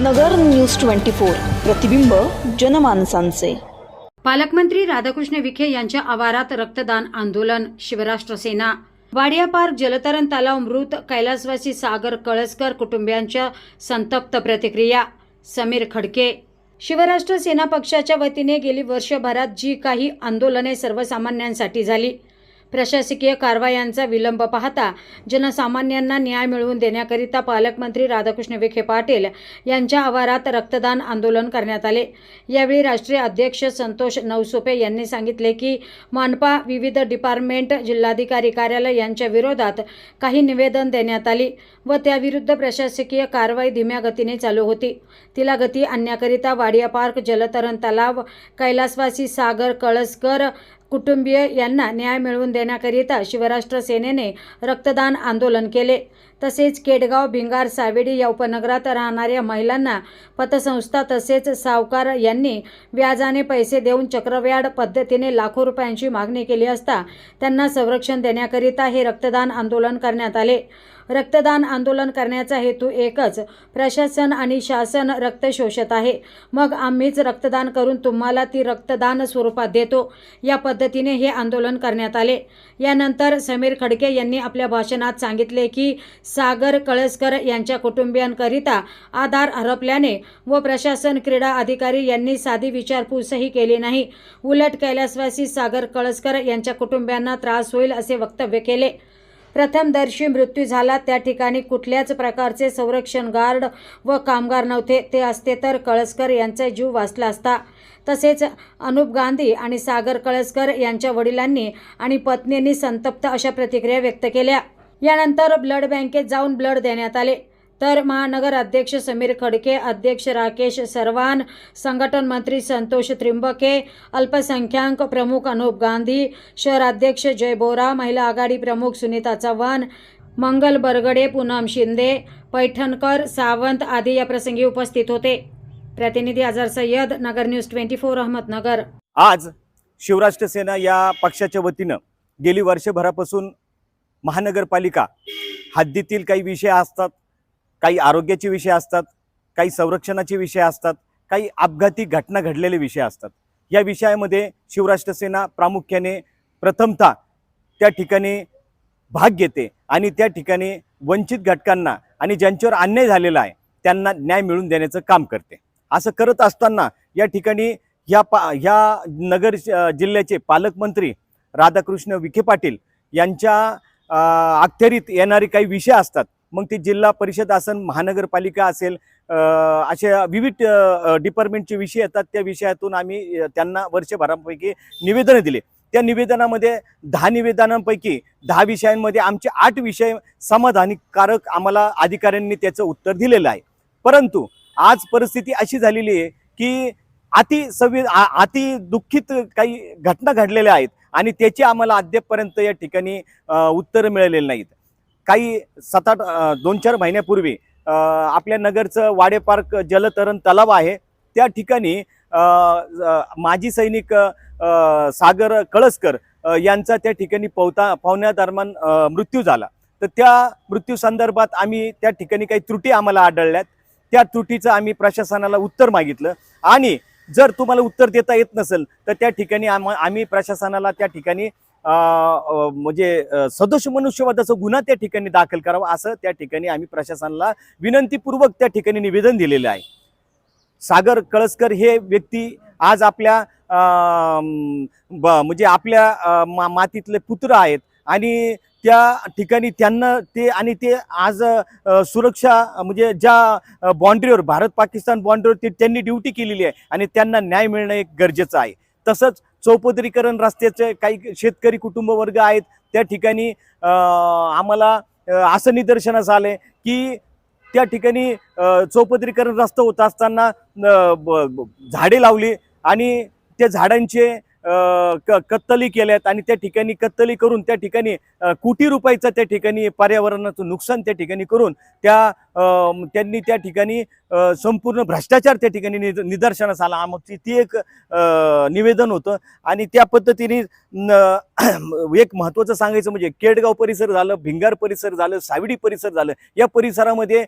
नगर news twenty four प्रतिबिंब जनमानसांचे. पालकमंत्री राधाकृष्ण विखे यांच्या आवारात रक्तदान आंदोलन शिवराष्ट्र सेना. वाडिया पार्क जलतरण तलाव मृत कैलासवासी सागर कळसकर कुटुंबियांच्या संतप्त प्रतिक्रिया समीर खडके. शिवराष्ट्र सेना पक्षाच्या वतीने गेली वर्षभरात जी काही आंदोलने सर्वसामान्यांसाठी झाली प्रशासकीय कारवायांचा विलंब पाहता जनसामान्यांना न्याय मिळवून देण्याकरिता पालकमंत्री राधाकृष्ण विखे पाटील यांच्या आवारात रक्तदान आंदोलन करण्यात आले. यावेळी राष्ट्रीय अध्यक्ष संतोष नवसोपे यांनी सांगितले की मानपा विविध डिपार्टमेंट जिल्हाधिकारी कार्यालय यांच्या विरोधात काही निवेदन देण्यात आली व त्याविरुद्ध प्रशासकीय कारवाई धीम्या गतीने चालू होती. तिला गती आणण्याकरिता वाडिया पार्क जलतरण तलाव कैलासवासी सागर कळसकर कुटुंबीय यांना न्याय मिळवून देण्याकरिता शिवराष्ट्र सेनेने रक्तदान आंदोलन केले. तसेच केडगाव भिंगार सावेडी या उपनगरात राहणाऱ्या महिलांना पतसंस्था तसेच सावकार यांनी व्याजाने पैसे देऊन चक्रव्याड पद्धतीने लाखो रुपयांची मागणी केली असता त्यांना संरक्षण देण्याकरिता हे रक्तदान आंदोलन करण्यात आले. रक्तदान आंदोलन करण्याचा हेतू एकच. प्रशासन आणि शासन रक्त शोषत आहे. मग आम्हीच रक्तदान करून तुम्हाला ती रक्तदान स्वरूपात देतो. या पद्धतीने हे आंदोलन करण्यात आले. यानंतर समीर खडके यांनी आपल्या भाषणात सांगितले की सागर कळसकर यांच्या कुटुंबियांकरिता आधार हरपल्याने व प्रशासन क्रीडा अधिकारी यांनी साधी विचारपूसही केली नाही. उलट कैलासवासी सागर कळसकर यांच्या कुटुंबियांना त्रास होईल असे वक्तव्य केले. प्रथमदर्शी मृत्यू झाला. त्या ठिकाणी कुठल्याच प्रकारचे संरक्षण गार्ड व कामगार नव्हते. ते असते तर कळसकर यांचा जीव वाचला असता. तसेच अनुप गांधी आणि सागर कळसकर यांच्या वडिलांनी आणि पत्नींनी संतप्त अशा प्रतिक्रिया व्यक्त केल्या. यानंतर ब्लड बँकेत जाऊन ब्लड देण्यात आले. तर महानगर अध्यक्ष समीर खडके अध्यक्ष राकेश सरवान संघटन मंत्री संतोष त्रिंबके अल्पसंख्याक प्रमुख अनुप गांधी शहराध्यक्ष जय बोरा महिला आघाडी प्रमुख सुनीता चव्हाण मंगल बरगडे पूनम शिंदे पैठणकर सावंत आदी या प्रसंगी उपस्थित होते. प्रतिनिधी Azhar Sayyed Nagar news twenty four Ahmednagar. आज शिवराष्ट्र सेना या पक्षाच्या वतीनं गेली वर्षभरापासून महानगरपालिका हद्दीतील काही विषय असतात काही आरोग्याचे विषय असतात काही संरक्षणाचे विषय असतात काही अपघाती घटना घडलेले विषय असतात. या विषयामध्ये शिवराष्ट्र सेना प्रामुख्याने प्रथमतः त्या ठिकाणी भाग घेते आणि त्या ठिकाणी वंचित घटकांना आणि ज्यांच्यावर अन्याय झालेला आहे त्यांना न्याय मिळवून देण्याचं काम करते. असं करत असताना या ठिकाणी ह्या पा ह्या नगर जिल्ह्याचे पालकमंत्री राधाकृष्ण विखे पाटील यांच्या अखत्यारीत येणारे काही विषय असतात मग ते जिल्हा परिषद असेल महानगरपालिका असेल अशा विविध डिपार्टमेंटचे विषय येतात. त्या विषयातून आम्ही त्यांना वर्षभरापैकी निवेदनं दिले. त्या निवेदनामध्ये दहा निवेदनांपैकी दहा विषयांमध्ये आमचे आठ विषय समाधानकारक आम्हाला अधिकाऱ्यांनी त्याचं उत्तर दिलेलं आहे. परंतु आज परिस्थिती अशी झालेली आहे की अति संवि आ- अति दुःखित काही घटना घडलेल्या आहेत आणि त्याची आम्हाला अद्यापपर्यंत या ठिकाणी उत्तरं मिळालेली नाहीत. काही सात आठ दोन चार महिन्यापूर्वी आपल्या नगरचं वाडे पार्क जलतरण तलाव आहे. त्या ठिकाणी माजी सैनिक सागर कळसकर यांचा त्या ठिकाणी पवता पाहुण्यादरम्यान मृत्यू झाला. तर त्या मृत्यू संदर्भात आम्ही त्या ठिकाणी काही त्रुटी आम्हाला आढळल्यात. त्या त्रुटीचं आम्ही प्रशासनाला उत्तर मागितलं. आणि जर तुम्हाला उत्तर देता येत नसेल तर त्या ठिकाणी आम्ही प्रशासनाला त्या ठिकाणी म्हणजे सदोष मनुष्यवादाचा गुन्हा त्या ठिकाणी दाखल करावा असं त्या ठिकाणी आम्ही प्रशासनाला विनंतीपूर्वक त्या ठिकाणी निवेदन दिलेलं आहे. सागर कळसकर हे व्यक्ती आज आपल्या ब- म्हणजे आपल्या मा मातीतले पुत्र आहेत. आणि त्या ठिकाणी त्यांना ते आणि ते आज सुरक्षा म्हणजे ज्या बाँड्रीवर भारत पाकिस्तान बाँड्रीवर ते त्यांनी ड्युटी केलेली आहे आणि त्यांना न्याय मिळणं एक गरजेचं आहे. तसंच चौपदरीकरण रस्त्याचे काही शेतकरी कुटुंब वर्ग आहेत त्या ठिकाणी आम्हाला असं निदर्शनास आलंय की त्या ठिकाणी चौपदरीकरण रस्ता होत असताना ब- झाडे लावली आणि त्या झाडांचे क कत्तली केल्यात आणि त्या ठिकाणी कत्तली करून त्या ठिकाणी कोटी रुपयाचं त्या ठिकाणी पर्यावरणाचं नुकसान त्या ठिकाणी करून त्या त्यांनी त्या ठिकाणी संपूर्ण भ्रष्टाचार त्या ठिकाणी निद- निदर्शनास आला. आमची ती एक निवेदन होतं. आणि त्या पद्धतीने एक महत्त्वाचं सांगायचं म्हणजे केडगाव परिसर झालं भिंगार परिसर झालं सावडी परिसर झालं. या परिसरामध्ये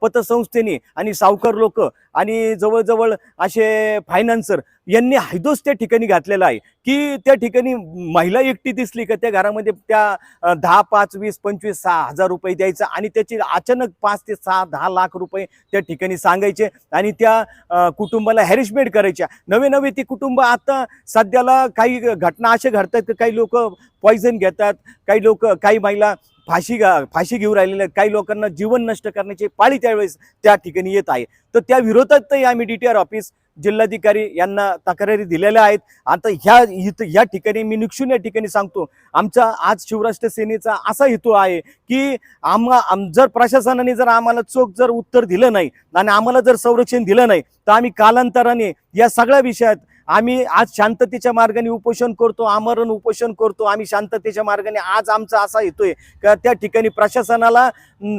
पतसंस्थेने आणि सावकार लोक आणि जवळजवळ असे फायनान्सर यांनी हैदोस त्या ठिकाणी घातलेला आहे. की त्या ठिकाणी महिला एकटी दिसली का त्या घरामध्ये त्या दहा पाच वीस पंचवीस सहा हजार रुपये द्यायचं आणि त्याची अचानक पाच ते सहा दहा लाख रुपये त्या ठिकाणी सांगायचे आणि त्या कुटुंबाला हॅरिशमेंट करायच्या नवे नवे ती कुटुंब आता सध्याला काही घटना अशा घडतात की काही लोक पॉयझन घेतात काही लोक काही महिला फाशी फाशी घेऊन राहिलेल्या आहेत. काही लोकांना जीवन नष्ट करण्याची पाळी त्यावेळेस त्या ठिकाणी येत आहे तर त्या विरोधात या आम्ही डी टी आर ऑफिस जिल्हाधिकारी यांना तक्रारी दिलेल्या आहेत. आता ह्या इथं या ठिकाणी मी निक्षून या ठिकाणी सांगतो आमचा आज शिवराष्ट्र सेनेचा असा हेतू आहे की आम्हा आम जर प्रशासनाने जर आम्हाला चोख जर उत्तर दिलं नाही आणि आम्हाला जर संरक्षण दिलं नाही तर आम्ही कालांतराने या सगळ्या विषयात आम्ही आज शांततेच्या मार्गाने उपोषण करतो आमरण उपोषण करतो आम्ही शांततेच्या मार्गाने आज आमचा असा येतोय का त्या ठिकाणी प्रशासनाला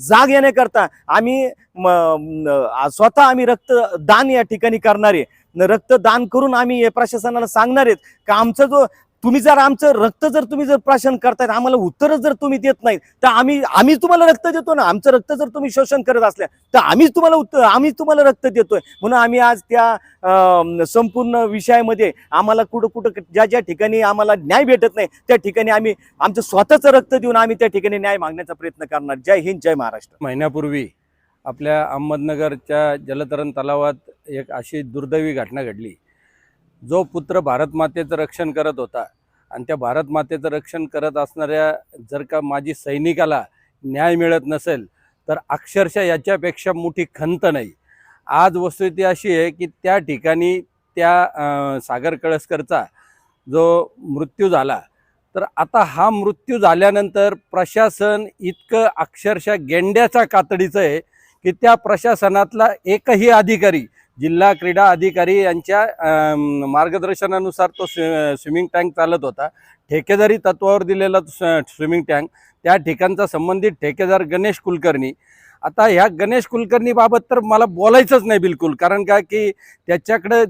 जाग येण्याकरता आम्ही स्वतः आम्ही रक्तदान या ठिकाणी करणार आहे. रक्तदान करून आम्ही प्रशासनाला सांगणार आहेत का आमचा जो तुम्ही जर आमचं रक्त जर तुम्ही जर प्राशन करतायत आम्हाला उत्तरच जर तुम्ही देत नाहीत तर आम्ही आम्ही तुम्हाला रक्त देतो ना. आमचं रक्त जर तुम्ही शोषण करत असल्या तर आम्हीच तुम्हाला उत्तर आम्ही तुम्हाला रक्त देतोय. म्हणून आम्ही आज त्या संपूर्ण विषयामध्ये आम्हाला कुठं कुठं ज्या ज्या ठिकाणी आम्हाला न्याय भेटत नाही त्या ठिकाणी आम्ही आमचं स्वतःचं रक्त देऊन आम्ही त्या ठिकाणी न्याय मागण्याचा प्रयत्न करणार. जय हिंद जय महाराष्ट्र. महिन्यापूर्वी आपल्या अहमदनगरच्या जलतरण तलावात एक अशी दुर्दैवी घटना घडली. जो पुत्र भारतमातेचं रक्षण करत होता आणि त्या भारतमातेचं रक्षण करत असणाऱ्या जर का माझी सैनिकाला न्याय मिळत नसेल तर अक्षरशः याच्यापेक्षा मोठी खंत नाही. आज वस्तुस्थिती अशी आहे की त्या ठिकाणी त्या सागर कळसकरचा जो मृत्यू झाला तर आता हा मृत्यू झाल्यानंतर प्रशासन इतकं अक्षरशः गेंड्याच्या कातडीचं आहे की त्या प्रशासनातला एकही अधिकारी जिल्हा क्रीडा अधिकारी यांच्या मार्गदर्शनानुसार तो स्विमिंग टँक चालत होता. ठेकेदारी तत्वावर दिलेला स्विमिंग टँक. त्या ठिकाणचा संबंधित ठेकेदार गणेश कुलकर्णी. आता ह्या गणेश कुलकर्णीबाबत तर मला बोलायचंच नाही बिलकुल. कारण का की त्याच्याकडं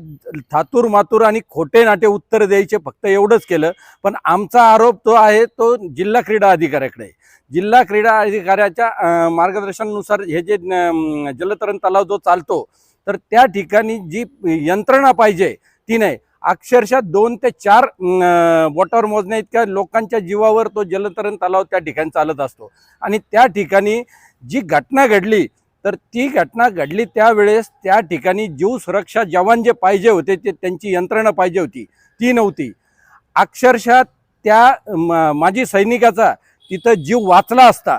थातूर मातूर आणि खोटे नाटे उत्तर द्यायचे फक्त एवढंच केलं. पण आमचा आरोप तो आहे तो जिल्हा क्रीडा अधिकाऱ्याकडे. जिल्हा क्रीडा अधिकाऱ्याच्या मार्गदर्शनानुसार हे जे जलतरण तलाव जो चालतो तर त्या ठिकाणी जी यंत्रणा पाहिजे ती नाही. अक्षरशः दोन ते चार अं, बोटावर मोजण्या इतक्या लोकांच्या जीवावर तो जलतरण तलाव त्या ठिकाणी चालत असतो. आणि त्या ठिकाणी जी घटना घडली तर ती घटना घडली त्यावेळेस त्या ठिकाणी जीव सुरक्षा जवान जे पाहिजे होते ते त्यांची यंत्रणा पाहिजे होती. ती नव्हती. अक्षरशः त्या म- माजी सैनिकाचा तिथं जीव वाचला असता.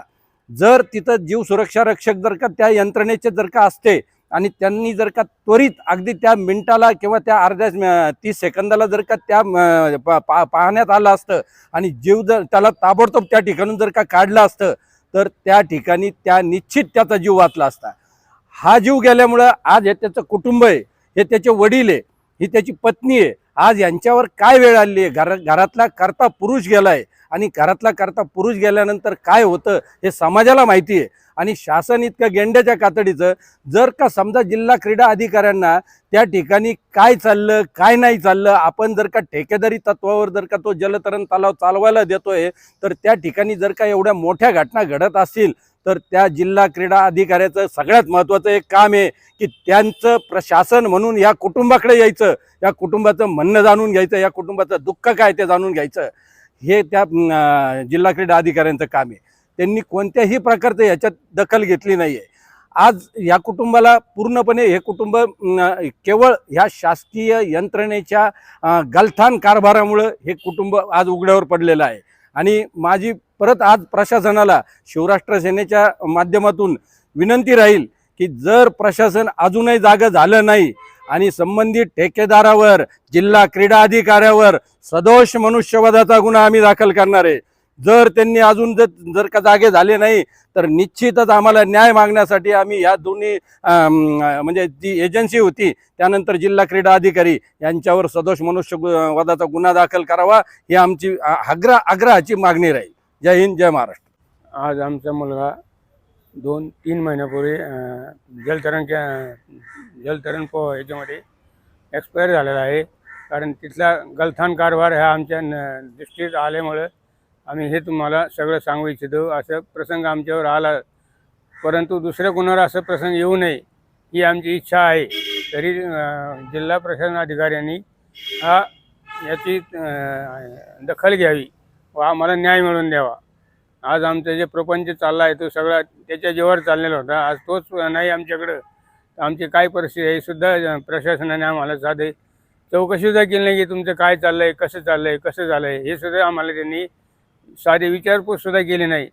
जर तिथं जीव सुरक्षा रक्षक जर का त्या यंत्रणेचे जर का असते आणि त्यांनी जर का त्वरित अगदी त्या मिनिटाला किंवा त्या अर्ध्या तीस सेकंदाला जर का त्या पा- पाहण्यात आलं असतं आणि जीव जर त्याला ताबडतोब त्या ठिकाणून जर का काढलं असतं तर त्या ठिकाणी त्या निश्चित त्याचा जीव वाचला असता. हा जीव गेल्यामुळं आज हे त्याचं कुटुंब आहे हे त्याचे वडील आहे ही त्याची पत्नी आहे. आज यांच्यावर काय वेळ आली आहे? घर घरातला करता पुरुष गेलाय आणि घरातला करता पुरुष गेल्यानंतर काय होतं हे समाजाला माहिती आहे. आणि शासन इतक्या गेंड्याच्या कातडीचं जर का समजा जिल्हा क्रीडा अधिकाऱ्यांना त्या ठिकाणी काय चाललं काय नाही चाललं आपण जर का ठेकेदारी तत्वावर जर का तो जलतरण तलाव चालवायला देतोय तर त्या ठिकाणी जर का एवढ्या मोठ्या घटना घडत असतील तर त्या जिल्हा क्रीडा अधिकाऱ्याचं सगळ्यात महत्त्वाचं एक काम आहे की त्यांचं प्रशासन म्हणून या कुटुंबाकडे यायचं या कुटुंबाचं म्हणणं जाणून घ्यायचं या कुटुंबाचं दुःख काय ते जाणून घ्यायचं. हे त्या जिल्हा क्रीडा अधिकाऱ्यांचं काम आहे. त्यांनी कोणत्याही प्रकारचं याच्यात दखल घेतली नाही आहे आज या कुटुंबाला पूर्णपणे हे कुटुंब केवळ ह्या शासकीय यंत्रणेच्या गलथान कारभारामुळं हे कुटुंब आज उघड्यावर पडलेलं आहे. आणि माझी परत आज प्रशासनाला शिवराष्ट्र सेनेच्या माध्यमातून विनंती राहील की जर प्रशासन अजूनही जागं झालं नाही आणि संबंधित ठेकेदारावर जिल्हा क्रीडा अधिकाऱ्यावर सदोष मनुष्यवधाचा गुन्हा आम्ही दाखल करणार आहे. जर त्यांनी अजून जर जर का जागे झाले नाही तर निश्चितच आम्हाला न्याय मागण्यासाठी आम्ही या दोन्ही म्हणजे जी एजन्सी होती त्यानंतर जिल्हा क्रीडा अधिकारी यांच्यावर सदोष मनुष्य गु- वधाचा गुन्हा दाखल करावा ही आमची आग्रा आग्रहाची मागणी राहील. जय हिंद जय महाराष्ट्र. आज आमचा मुलगा दोन तीन महिन्यापूर्वी जलतरणच्या जलतरण पो याच्यामध्ये एक्सपायर झालेला आहे. कारण तिथला गलथान कारभार ह्या आमच्या न- दृष्टीत आल्यामुळं आम्ही हे तुम्हाला सगळं सांगू इच्छितो. असं प्रसंग आमच्यावर आला. परंतु दुसऱ्या कोणावर असं प्रसंग येऊ नये ही आमची इच्छा आहे. तरी जिल्हा प्रशासन अधिकाऱ्यांनी हा याची दखल घ्यावी व आम्हाला न्याय मिळवून द्यावा. आज आमचं जे प्रपंच चालला आहे तो सगळा त्याच्या जीवावर चाललेला होता. आज तोच नाही आमच्याकडं. आमची काय परिस्थिती आहे सुद्धा प्रशासनाने आम्हाला साधे चौकशीसुद्धा केली नाही की तुमचं काय चाललं आहे कसं चाललं आहे कसं झालं आहे हे सुद्धा आम्हाला त्यांनी साधे विचारपूससुद्धा केली नाही.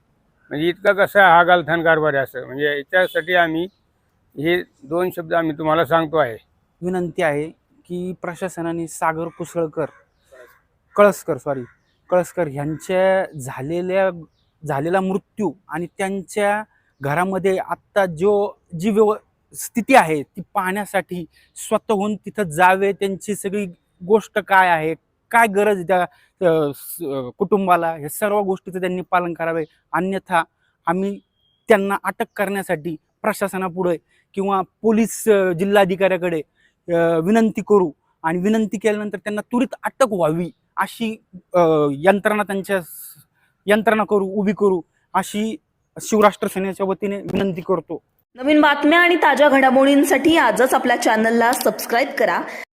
म्हणजे इतका कसा हा गालथान कारभार आहे असं. म्हणजे याच्यासाठी आम्ही हे दोन शब्द आम्ही तुम्हाला सांगतो आहे. विनंती आहे की प्रशासनाने सागर कुसळकर कळसकर सॉरी कळसकर ह्यांच्या झालेल्या झालेला मृत्यू आणि त्यांच्या घरामध्ये आत्ता जो जी व्यव स्थिती आहे ती पाहण्यासाठी स्वतःहून तिथं जावे त्यांची सगळी गोष्ट काय आहे काय गरज आहे त्या स- कुटुंबाला हे सर्व गोष्टीचं त्यांनी पालन करावे. अन्यथा आम्ही त्यांना अटक करण्यासाठी प्रशासनापुढे किंवा पोलीस जिल्हाधिकाऱ्याकडे विनंती करू आणि विनंती केल्यानंतर त्यांना त्वरित अटक व्हावी अशी यंत्रणा त्यांच्या यंत्रणा करू उभी करू अशी शिवराष्ट्र सेनेच्या वतीने विनंती करतो. नवीन बातम्या आणि ताज्या घडामोडींसाठी आजच आपल्या चॅनलला सबस्क्राईब करा.